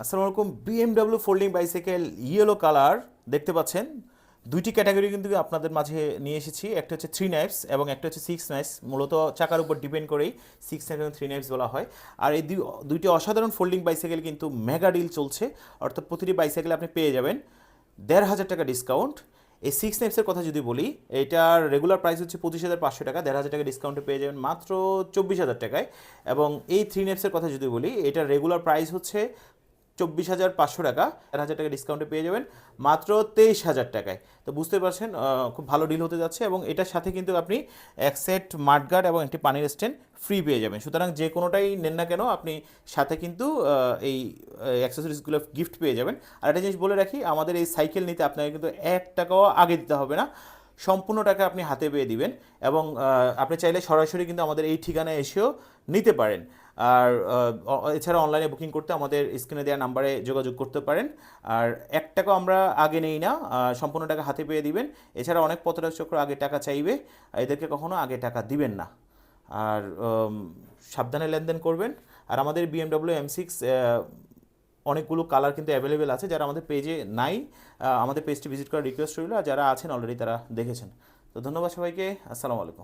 আসসালামু আলাইকুম। BMW folding bicycle yellow colour দেখতে পাচ্ছেন? দুইটি ক্যাটাগরি কিন্তু আপনাদের মাঝে নিয়ে এসেছি। একটা হচ্ছে থ্রি নাইফস এবং একটা হচ্ছে সিক্স নাইফস মূলত চাকার উপর ডিপেন্ড করেই সিক্স নাইফ এবং থ্রি নাইফস বলা হয়। আর এই দুই- দুইটি অসাধারণ ফোল্ডিং বাইসাইকেল কিন্তু মেগা ডিল চলছে। অর্থাৎ প্রতিটি বাইসাইকেল আপনি পেয়ে যাবেন দেড় হাজার টাকা ডিসকাউন্ট এই সিক্স নাইফসের কথা যদি বলি, এটার রেগুলার প্রাইস হচ্ছে পঁচিশ হাজার পাঁচশো টাকা। দেড় হাজার টাকা ডিসকাউন্টে পেয়ে যাবেন মাত্র চব্বিশ হাজার টাকায়। এবং এই থ্রি নাইফসের কথা যদি বলি, এটার রেগুলার প্রাইস হচ্ছে চব্বিশ হাজার পাঁচশো টাকা। চার হাজার টাকা ডিসকাউন্টে পেয়ে যাবেন। মাত্র তেইশ হাজার টাকায়। তো বুঝতে পারছেন খুব ভালো ডিল হতে যাচ্ছে এবং এটার সাথে কিন্তু আপনি এক সেট মাঠগার্ড এবং একটি পানির স্ট্যান্ড ফ্রি পেয়ে যাবেন। সুতরাং যে কোনোটাই নেন না কেন, আপনি সাথে কিন্তু এই অ্যাক্সেসরিজগুলো গিফট পেয়ে যাবেন। আর একটা জিনিস বলে রাখি, আমাদের এই সাইকেল নিতে আপনাকে কিন্তু এক টাকাও আগে দিতে হবে না। সম্পূর্ণ টাকা আপনি হাতে পেয়ে দিবেন এবং আপনি চাইলে সরাসরি কিন্তু আমাদের এই ঠিকানায় এসেও নিতে পারেন। আর এছাড়া অনলাইনে বুকিং করতে আমাদের স্ক্রিনে দেওয়া নাম্বারে যোগাযোগ করতে পারেন। আর এক টাকাও আমরা আগে নেই না সম্পূর্ণ টাকা হাতে পেয়ে দিবেন। এছাড়া অনেক পত্রাক চক্র আগে টাকা চাইবে, এদেরকে কখনো আগে টাকা দিবেন না। আর সাবধানে লেনদেন করবেন। আর আমাদের বিএমডব্লিউ এম সিক্স অনেকগুলো কালার কিন্তু অ্যাভেলেবেল আছে যারা আমাদের পেজে নাই আমাদের পেজটি ভিজিট করার রিকোয়েস্ট রইল আর যারা আছেন অলরেডি তারা দেখেছেন। তো ধন্যবাদ সবাইকে, আসসালামু আলাইকুম।